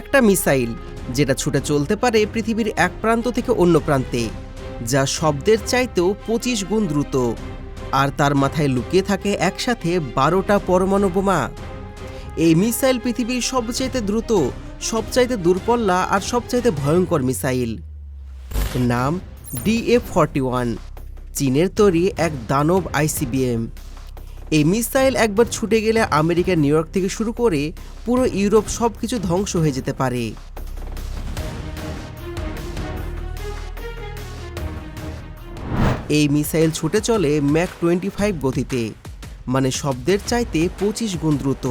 একটা মিসাইল, যেটা ছুটে চলতে পারে পৃথিবীর এক প্রান্ত থেকে অন্য প্রান্তে, যা শব্দের চাইতেও পঁচিশ গুণ দ্রুত। আর তার মাথায় লুকিয়ে থাকে একসাথে বারোটা পরমাণু বোমা। এই মিসাইল পৃথিবীর সবচাইতে দ্রুত, সবচাইতে দূরপল্লা আর সবচাইতে ভয়ঙ্কর মিসাইল। নাম ডিএফ ফর্টি ওয়ান, চীনের তৈরি এক দানব আইসিবিএম। এই মিসাইল একবার ছুটে গেলে আমেরিকা, নিউ ইয়র্ক থেকে শুরু করে পুরো ইউরোপ সব কিছু ধ্বংস হয়ে যেতে পারে। এই মিসাইল ছুটে চলে ম্যাক টোয়েন্টি ফাইভ গতিতে মানে শব্দের চাইতে পঁচিশ গুণ দ্রুত।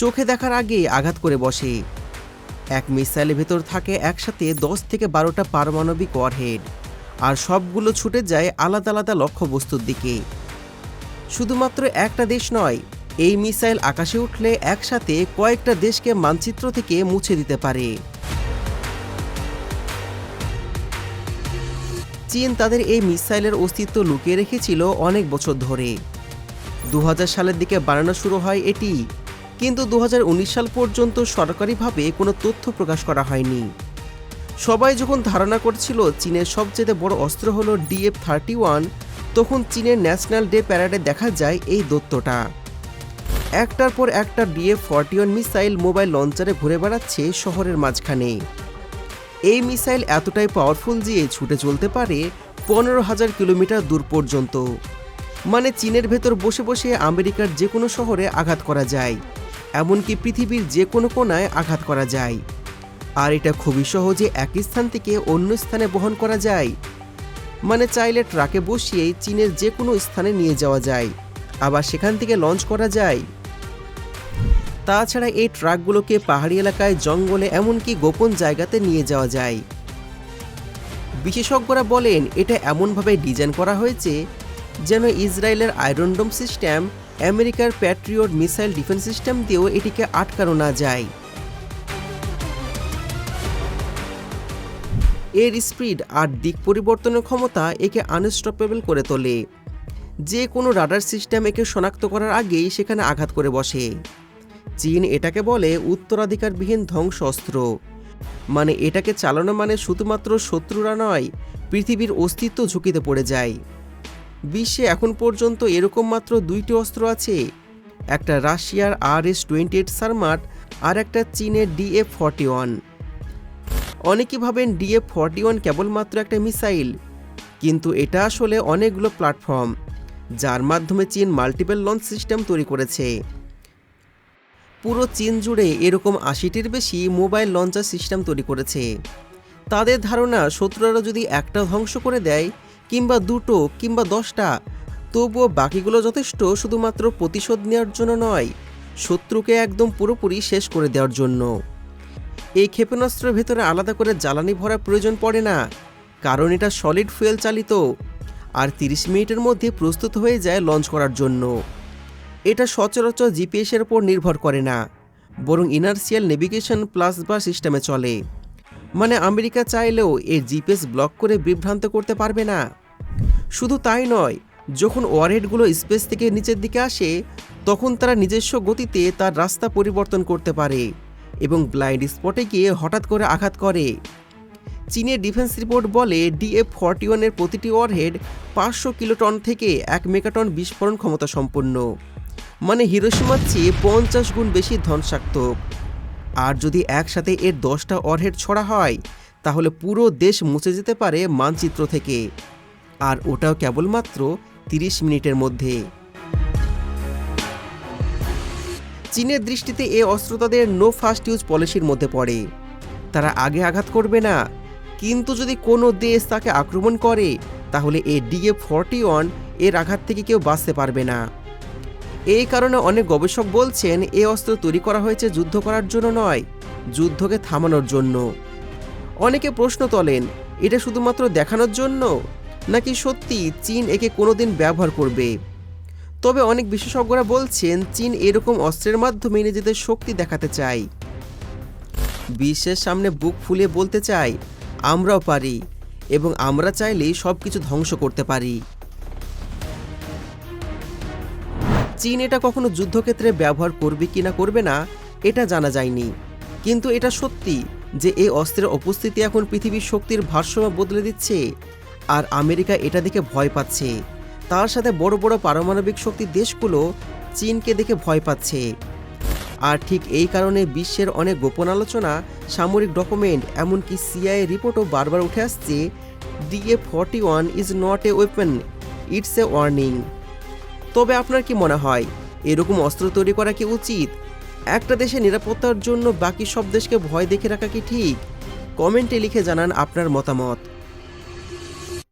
চোখে দেখার আগে আঘাত করে বসে। এক মিসাইলের ভেতর থাকে একসাথে দশ থেকে বারোটা পারমাণবিক ওয়ারহেড, আর সবগুলো ছুটে যায় আলাদা আলাদা লক্ষ্যবস্তুর দিকে। শুধুমাত্র একটা দেশ নয়, এই মিসাইল আকাশে উঠলে একসাথে কয়েকটা দেশকে মানচিত্র থেকে মুছে দিতে পারে। চীন তাদের এই মিসাইলের অস্তিত্ব লুকিয়ে রেখেছিল অনেক বছর ধরে। দু হাজার সালের দিকে বানানো শুরু হয় এটি, কিন্তু দু হাজার উনিশ সাল পর্যন্ত সরকারিভাবে কোনো তথ্য প্রকাশ করা হয়নি। সবাই যখন ধারণা করছিল চীনের সবচেয়ে বড় অস্ত্র হলো ডিএফ থার্টি ওয়ান তখন চীনের ন্যাশনাল ডে প্যারাডে দেখা যায় এই দত্তটা। একটার পর একটা ডিএফ ফর্টি মিসাইল মোবাইল লঞ্চারে ঘুরে বেড়াচ্ছে শহরের মাঝখানে। এই মিসাইল এতটাই পাওয়ারফুল যে ছুটে চলতে পারে পনেরো হাজার কিলোমিটার দূর পর্যন্ত। মানে চীনের ভেতর বসে বসে আমেরিকার যে কোনো শহরে আঘাত করা যায়, এমনকি পৃথিবীর যে কোনো কোনায় আঘাত করা যায়। আর এটা খুবই সহজে এক স্থান থেকে অন্য স্থানে বহন করা যায় মানে চাইলে ট্রাকে বসিয়েই চীনের যে কোনো স্থানে নিয়ে যাওয়া যায়। আবার সেখান থেকে লঞ্চ করা যায়। তাছাড়া এই ট্রাকগুলোকে পাহাড়ি এলাকায়, জঙ্গলে, এমনকি গোপন জায়গাতে নিয়ে যাওয়া যায়। বিশেষজ্ঞরা বলেন, এটা এমনভাবে ডিজাইন করা হয়েছে যেন ইসরায়েলের আয়রনডোম সিস্টেম, আমেরিকার প্যাট্রিয়ট মিসাইল ডিফেন্স সিস্টেম দিয়েও এটিকে আটকানো না যায়। এর স্পিড আর দিক পরিবর্তনের ক্ষমতা একে আনস্টপেবল করে তোলে। যে কোনো রাডার সিস্টেম একে শনাক্ত করার আগেই সেখানে আঘাত করে বসে। চীন এটাকে বলে উত্তরাধিকারবিহীন ধ্বংস অস্ত্র মানে এটাকে চালানো মানে শুধুমাত্র শত্রুরা নয়, পৃথিবীর অস্তিত্ব ঝুঁকিতে পড়ে যায়। বিশ্বে এখন পর্যন্ত এরকম মাত্র দুইটি অস্ত্র আছে, একটা রাশিয়ার R S twenty eight Sarmat আর একটা চীনের ডিএফ ফর্টি ওয়ান অনেকে ভাবেন ডিএফ ফর্টি ওয়ান কেবলমাত্র একটা মিসাইল, কিন্তু এটা আসলে অনেকগুলো প্ল্যাটফর্ম, যার মাধ্যমে চীন মাল্টিপল লঞ্চ সিস্টেম তৈরি করেছে। পুরো চীন জুড়ে এরকম আশিটির বেশি মোবাইল লঞ্চার সিস্টেম তৈরি করেছে। তাদের ধারণা, শত্রুরা যদি একটা ধ্বংস করে দেয়, কিংবা দুটো, কিংবা দশটা, তবুও বাকিগুলো যথেষ্ট শুধুমাত্র প্রতিশোধ নেওয়ার জন্য নয়, শত্রুকে একদম পুরোপুরি শেষ করে দেওয়ার জন্য। এই ক্ষেপণাস্ত্রের ভেতরে আলাদা করে জ্বালানি ভরার প্রয়োজন পড়ে না, কারণ এটা সলিড ফুয়েল চালিত আর তিরিশ মিনিটের মধ্যে প্রস্তুত হয়ে যায় লঞ্চ করার জন্য। এটা সচরাচর জিপিএসের উপর নির্ভর করে না, বরং ইনার্সিয়াল নেভিগেশন প্লাস বার সিস্টেমে চলে। মানে আমেরিকা চাইলেও এর জিপিএস ব্লক করে বিভ্রান্ত করতে পারবে না। শুধু তাই নয়, যখন ওয়ারহেডগুলো স্পেস থেকে নিচের দিকে আসে, তখন তারা নিজস্ব গতিতে তার রাস্তা পরিবর্তন করতে পারে। এবং ব্লাইন্ড স্পটে গিয়ে হঠাৎ করে আঘাত করে। চীনের ডিফেন্স রিপোর্ট বলে ডিএফ ফর্টি ওয়ানের প্রতিটি ওয়ারহেড পাঁচশো কিলোটন থেকে এক মেগাটন বিস্ফোরণ ক্ষমতা সম্পন্ন। মানে হিরোসীমার চেয়ে পঞ্চাশ গুণ বেশি ধ্বংসাত্মক আর যদি একসাথে এর দশটা অরহেড ছড়া হয়, তাহলে পুরো দেশ মুছে যেতে পারে মানচিত্র থেকে। আর ওটাও কেবলমাত্র তিরিশ মিনিটের মধ্যে। চীনের দৃষ্টিতে এ অস্ত্র তাদের নো ফার্স্ট ইউজ পলিসির মধ্যে পড়ে। তারা আগে আঘাত করবে না, কিন্তু যদি কোনো দেশ তাকে আক্রমণ করে, তাহলে এ ডিএ ফর্টি ওয়ানের আঘাত থেকে কেউ বাঁচতে পারবে না। এই কারণে অনেক গবেষক বলছেন, এ অস্ত্র তৈরি করা হয়েছে যুদ্ধ করার জন্য নয়, যুদ্ধকে থামানোর জন্য। অনেকে প্রশ্ন তোলেন, এটা শুধুমাত্র দেখানোর জন্য? নাকি সত্যি চীন একে কোনোদিন ব্যবহার করবে? তবে অনেক বিশেষজ্ঞরা বলছেন, চীন এরকম অস্ত্রের মাধ্যমে নিজেদের শক্তি দেখাতে চায়। বিশ্বের সামনে বুক ফুলিয়ে বলতে চাই আমরাও পারি এবং আমরা চাইলেই সব কিছু ধ্বংস করতে পারি। চীন এটা কখনো যুদ্ধক্ষেত্রে ব্যবহার করবে কি না করবে না, এটা জানা যায়নি। কিন্তু এটা সত্যি যে এই অস্ত্রের উপস্থিতি এখন পৃথিবীর শক্তির ভারসাম্য বদলে দিচ্ছে, আর আমেরিকা এটা দেখে ভয় পাচ্ছে। তার সাথে বড় বড় পারমাণবিক শক্তি দেশগুলো চীনকে দেখে ভয় পাচ্ছে। আর ঠিক এই কারণে বিশ্বের অনেক গোপন আলোচনা, সামরিক ডকুমেন্ট, এমনকি সিআইএ রিপোর্টও বারবার উঠে আসছে, DA forty one is not a weapon, it's a warning. তবে আপনার কি মনে হয়, এরকম অস্ত্র তৈরি করা কি উচিত? একটা দেশের নিরাপত্তার জন্য বাকি সব দেশকে ভয় দেখে রাখা কি ঠিক? কমেন্টে লিখে জানান আপনার মতামত।